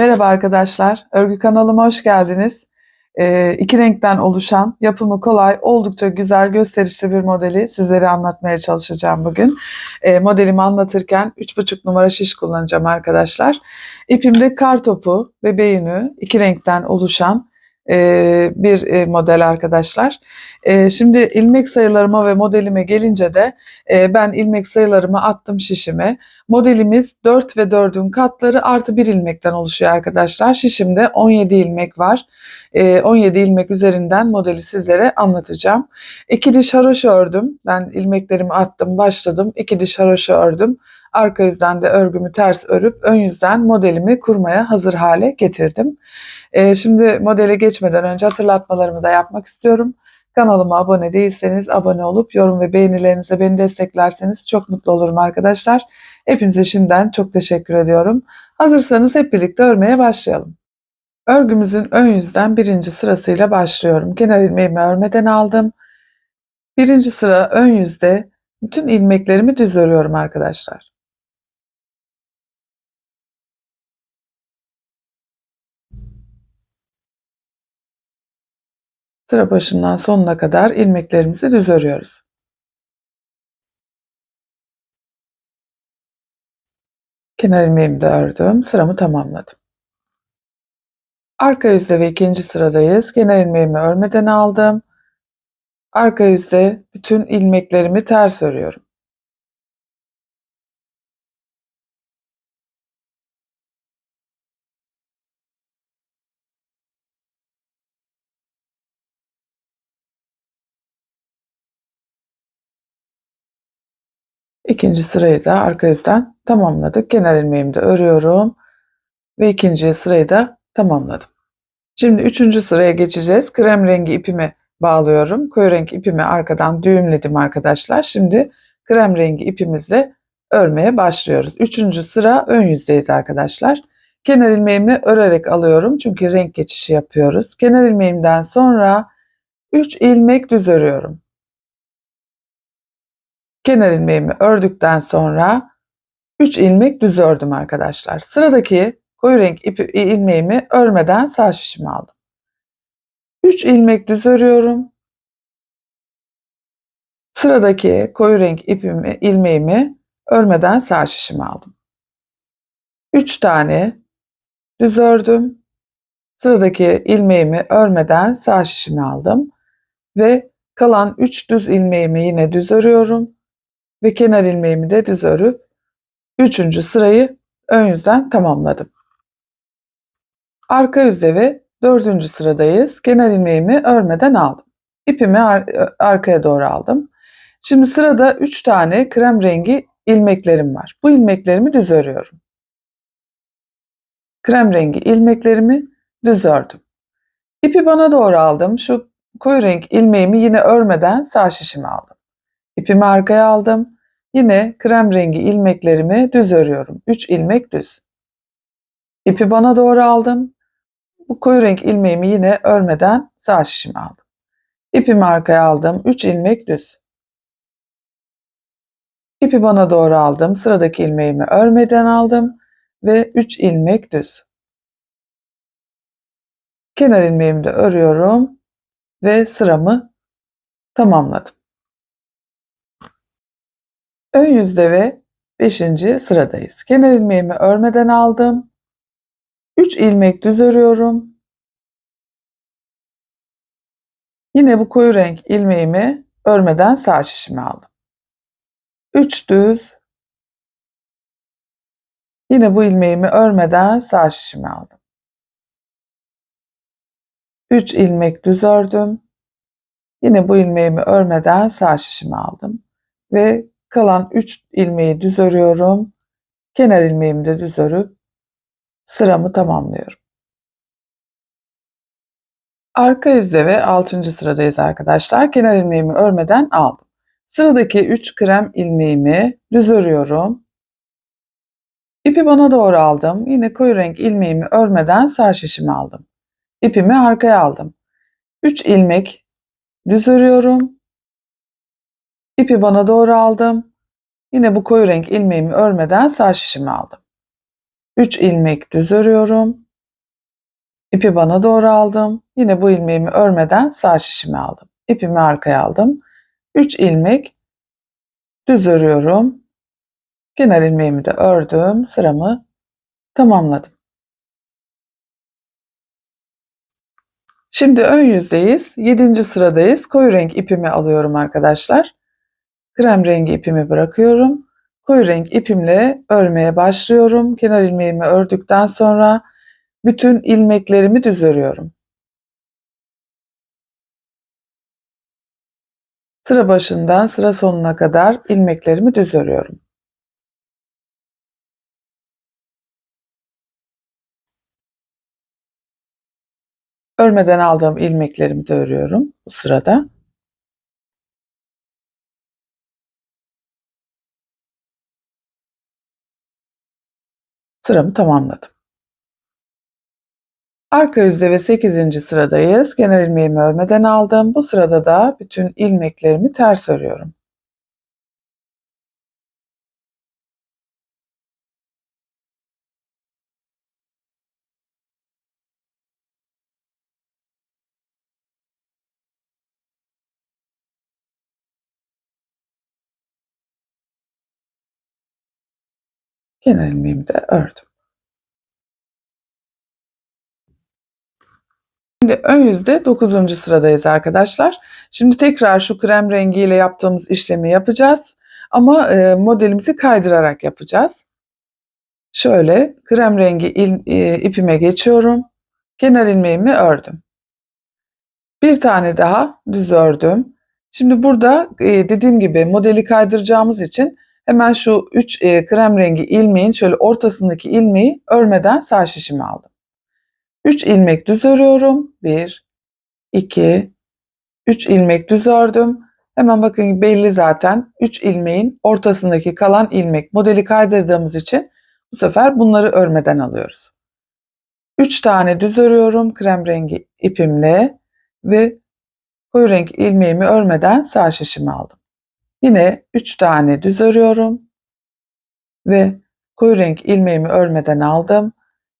Merhaba arkadaşlar, örgü kanalıma hoş geldiniz. Ee, iki renkten oluşan, yapımı kolay, oldukça güzel, gösterişli bir modeli sizlere anlatmaya çalışacağım bugün. Ee, modelimi anlatırken 3,5 numara şiş kullanacağım arkadaşlar. İpimde kar topu ve beyünü iki renkten oluşan e, bir e, model arkadaşlar. E, şimdi ilmek sayılarıma ve modelime gelince de ben ilmek sayılarımı attım şişime. Modelimiz 4 ve 4'ün katları artı 1 ilmekten oluşuyor arkadaşlar. Şişimde 17 ilmek var. 17 ilmek üzerinden modeli sizlere anlatacağım. 2 diş haroşa ördüm. Ben ilmeklerimi attım, başladım. 2 diş haroşa ördüm. Arka yüzden de örgümü ters örüp ön yüzden modelimi kurmaya hazır hale getirdim. Şimdi modele geçmeden önce hatırlatmalarımı da yapmak istiyorum. Kanalıma abone değilseniz abone olup yorum ve beğenilerinizle beni desteklerseniz çok mutlu olurum arkadaşlar. Hepinize şimdiden çok teşekkür ediyorum. Hazırsanız hep birlikte örmeye başlayalım. Örgümüzün ön yüzden birinci sırasıyla başlıyorum. Kenar ilmeğimi örmeden aldım. Birinci sıra ön yüzde bütün ilmeklerimi düz örüyorum arkadaşlar. Sıra başından sonuna kadar ilmeklerimizi düz örüyoruz. Kenar ilmeğimi de ördüm. Sıramı tamamladım. Arka yüzde ve ikinci sıradayız. Kenar ilmeğimi örmeden aldım. Arka yüzde bütün ilmeklerimi ters örüyorum. İkinci sırayı da arka yüzden tamamladık. Kenar ilmeğimi de örüyorum. Ve ikinci sırayı da tamamladım. Şimdi üçüncü sıraya geçeceğiz. Krem rengi ipimi bağlıyorum. Koyu renk ipimi arkadan düğümledim arkadaşlar. Şimdi krem rengi ipimizle örmeye başlıyoruz. Üçüncü sıra ön yüzdeyiz arkadaşlar. Kenar ilmeğimi örerek alıyorum çünkü renk geçişi yapıyoruz. Kenar ilmeğimden sonra 3 ilmek düz örüyorum. Kenar ilmeğimi ördükten sonra 3 ilmek düz ördüm arkadaşlar. Sıradaki koyu renk ipi, ilmeğimi örmeden sağ şişimi aldım. 3 ilmek düz örüyorum. Sıradaki koyu renk ipimi, ilmeğimi örmeden sağ şişimi aldım. 3 tane düz ördüm. Sıradaki ilmeğimi örmeden sağ şişimi aldım ve kalan 3 düz ilmeğimi yine düz örüyorum ve kenar ilmeğimi de düz örüp 3. sırayı ön yüzden tamamladım. Arka yüzde ve 4. sıradayız. Kenar ilmeğimi örmeden aldım. İpimi ar arkaya doğru aldım. Şimdi sırada 3 tane krem rengi ilmeklerim var. Bu ilmeklerimi düz örüyorum. Krem rengi ilmeklerimi düz ördüm. İpi bana doğru aldım. Şu koyu renk ilmeğimi yine örmeden sağ şişime aldım. İpimi arkaya aldım. Yine krem rengi ilmeklerimi düz örüyorum. 3 ilmek düz. İpi bana doğru aldım. Bu koyu renk ilmeğimi yine örmeden sağ şişime aldım. İpimi arkaya aldım. 3 ilmek düz. İpi bana doğru aldım. Sıradaki ilmeğimi örmeden aldım ve 3 ilmek düz. Kenar ilmeğimi de örüyorum ve sıramı tamamladım. Ön yüzde ve 5. sıradayız. Kenar ilmeğimi örmeden aldım. 3 ilmek düz örüyorum. Yine bu koyu renk ilmeğimi örmeden sağ şişime aldım. 3 düz. Yine bu ilmeğimi örmeden sağ şişime aldım. 3 ilmek düz ördüm. Yine bu ilmeğimi örmeden sağ şişime aldım ve Kalan 3 ilmeği düz örüyorum. Kenar ilmeğimi de düz örüp sıramı tamamlıyorum. Arka yüzde ve 6. sıradayız arkadaşlar. Kenar ilmeğimi örmeden aldım. Sıradaki 3 krem ilmeğimi düz örüyorum. İpi bana doğru aldım. Yine koyu renk ilmeğimi örmeden sağ şişimi aldım. İpimi arkaya aldım. 3 ilmek düz örüyorum. İpi bana doğru aldım. Yine bu koyu renk ilmeğimi örmeden sağ şişimi aldım. 3 ilmek düz örüyorum. İpi bana doğru aldım. Yine bu ilmeğimi örmeden sağ şişimi aldım. İpimi arkaya aldım. 3 ilmek düz örüyorum. Kenar ilmeğimi de ördüm. Sıramı tamamladım. Şimdi ön yüzdeyiz. 7. sıradayız. Koyu renk ipimi alıyorum arkadaşlar. Krem rengi ipimi bırakıyorum. Koyu renk ipimle örmeye başlıyorum. Kenar ilmeğimi ördükten sonra bütün ilmeklerimi düz örüyorum. Sıra başından sıra sonuna kadar ilmeklerimi düz örüyorum. Örmeden aldığım ilmeklerimi de örüyorum bu sırada. Sıramı tamamladım. Arka yüzde ve 8. sıradayız. Kenar ilmeğimi örmeden aldım. Bu sırada da bütün ilmeklerimi ters örüyorum. Kenar ilmeğimi de ördüm. Şimdi ön yüzde 9. sıradayız arkadaşlar. Şimdi tekrar şu krem rengiyle yaptığımız işlemi yapacağız. Ama e, modelimizi kaydırarak yapacağız. Şöyle krem rengi e, ipime geçiyorum. Kenar ilmeğimi ördüm. Bir tane daha düz ördüm. Şimdi burada e, dediğim gibi modeli kaydıracağımız için hemen şu 3 e, krem rengi ilmeğin şöyle ortasındaki ilmeği örmeden sağ şişimi aldım. 3 ilmek düz örüyorum. 1, 2, 3 ilmek düz ördüm. Hemen bakın belli zaten 3 ilmeğin ortasındaki kalan ilmek modeli kaydırdığımız için bu sefer bunları örmeden alıyoruz. 3 tane düz örüyorum krem rengi ipimle ve koyu renk ilmeğimi örmeden sağ şişimi aldım. Yine 3 tane düz örüyorum ve koyu renk ilmeğimi örmeden aldım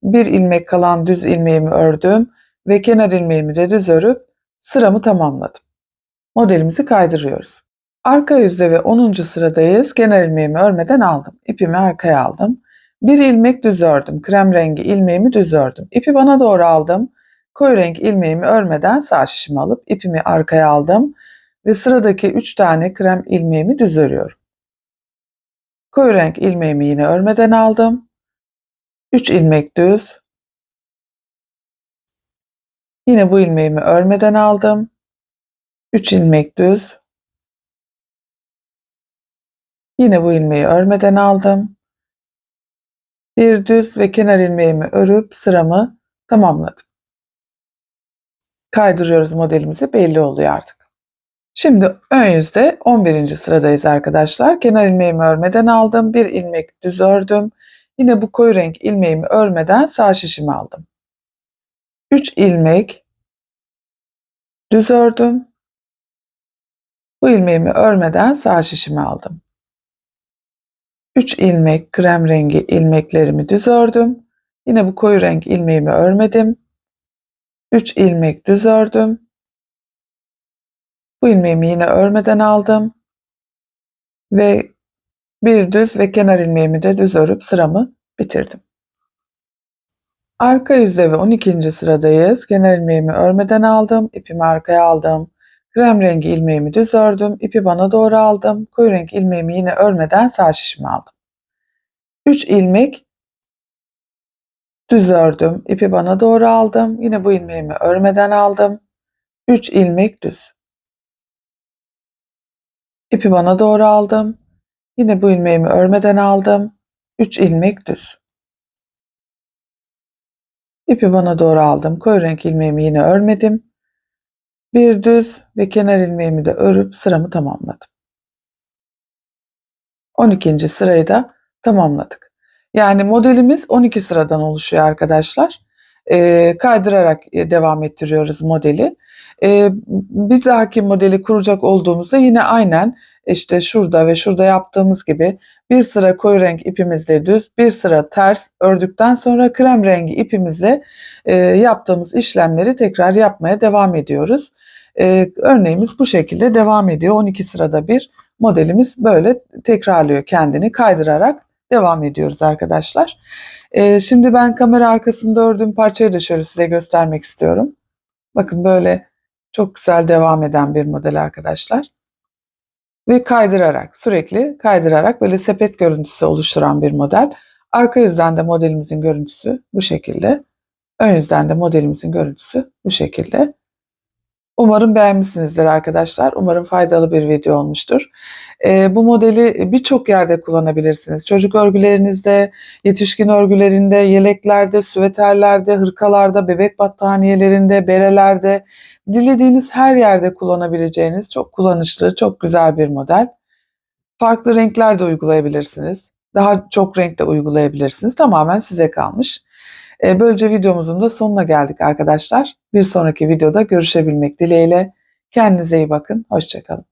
bir ilmek kalan düz ilmeğimi ördüm ve kenar ilmeğimi de düz örüp sıramı tamamladım. Modelimizi kaydırıyoruz. Arka yüzde ve 10. sıradayız. Kenar ilmeğimi örmeden aldım. İpimi arkaya aldım. Bir ilmek düz ördüm. Krem rengi ilmeğimi düz ördüm. İpi bana doğru aldım. Koyu renk ilmeğimi örmeden sağ şişimi alıp ipimi arkaya aldım ve sıradaki 3 tane krem ilmeğimi düz örüyorum. Koyu renk ilmeğimi yine örmeden aldım. 3 ilmek düz. Yine bu ilmeğimi örmeden aldım. 3 ilmek düz. Yine bu ilmeği örmeden aldım. Bir düz ve kenar ilmeğimi örüp sıramı tamamladım. Kaydırıyoruz modelimizi belli oluyor artık. Şimdi ön yüzde 11. sıradayız arkadaşlar. Kenar ilmeğimi örmeden aldım. Bir ilmek düz ördüm. Yine bu koyu renk ilmeğimi örmeden sağ şişimi aldım. 3 ilmek düz ördüm. Bu ilmeğimi örmeden sağ şişimi aldım. 3 ilmek krem rengi ilmeklerimi düz ördüm. Yine bu koyu renk ilmeğimi örmedim. 3 ilmek düz ördüm. Bu ilmeğimi yine örmeden aldım. Ve bir düz ve kenar ilmeğimi de düz örüp sıramı bitirdim. Arka yüzde ve 12. sıradayız. Kenar ilmeğimi örmeden aldım. ipimi arkaya aldım. Krem rengi ilmeğimi düz ördüm. ipi bana doğru aldım. Koyu renk ilmeğimi yine örmeden sağ şişimi aldım. 3 ilmek düz ördüm. ipi bana doğru aldım. Yine bu ilmeğimi örmeden aldım. 3 ilmek düz. İpi bana doğru aldım. Yine bu ilmeğimi örmeden aldım. 3 ilmek düz. İpi bana doğru aldım. Koyu renk ilmeğimi yine örmedim. Bir düz ve kenar ilmeğimi de örüp sıramı tamamladım. 12. sırayı da tamamladık. Yani modelimiz 12 sıradan oluşuyor arkadaşlar. Ee, kaydırarak devam ettiriyoruz modeli. Ee, bir dahaki modeli kuracak olduğumuzda yine aynen işte şurada ve şurada yaptığımız gibi bir sıra koyu renk ipimizle düz, bir sıra ters ördükten sonra krem rengi ipimizle e, yaptığımız işlemleri tekrar yapmaya devam ediyoruz. E, örneğimiz bu şekilde devam ediyor. 12 sırada bir modelimiz böyle tekrarlıyor kendini kaydırarak devam ediyoruz arkadaşlar. E, şimdi ben kamera arkasında ördüğüm parçayı da şöyle size göstermek istiyorum. Bakın böyle çok güzel devam eden bir model arkadaşlar. Ve kaydırarak sürekli kaydırarak böyle sepet görüntüsü oluşturan bir model. Arka yüzden de modelimizin görüntüsü bu şekilde. Ön yüzden de modelimizin görüntüsü bu şekilde. Umarım beğenmişsinizdir arkadaşlar. Umarım faydalı bir video olmuştur. Ee, bu modeli birçok yerde kullanabilirsiniz. Çocuk örgülerinizde, yetişkin örgülerinde, yeleklerde, süveterlerde, hırkalarda, bebek battaniyelerinde, berelerde, dilediğiniz her yerde kullanabileceğiniz çok kullanışlı, çok güzel bir model. Farklı renkler de uygulayabilirsiniz. Daha çok renkte uygulayabilirsiniz. Tamamen size kalmış. Ee, Böylece videomuzun da sonuna geldik arkadaşlar. Bir sonraki videoda görüşebilmek dileğiyle. Kendinize iyi bakın. Hoşçakalın.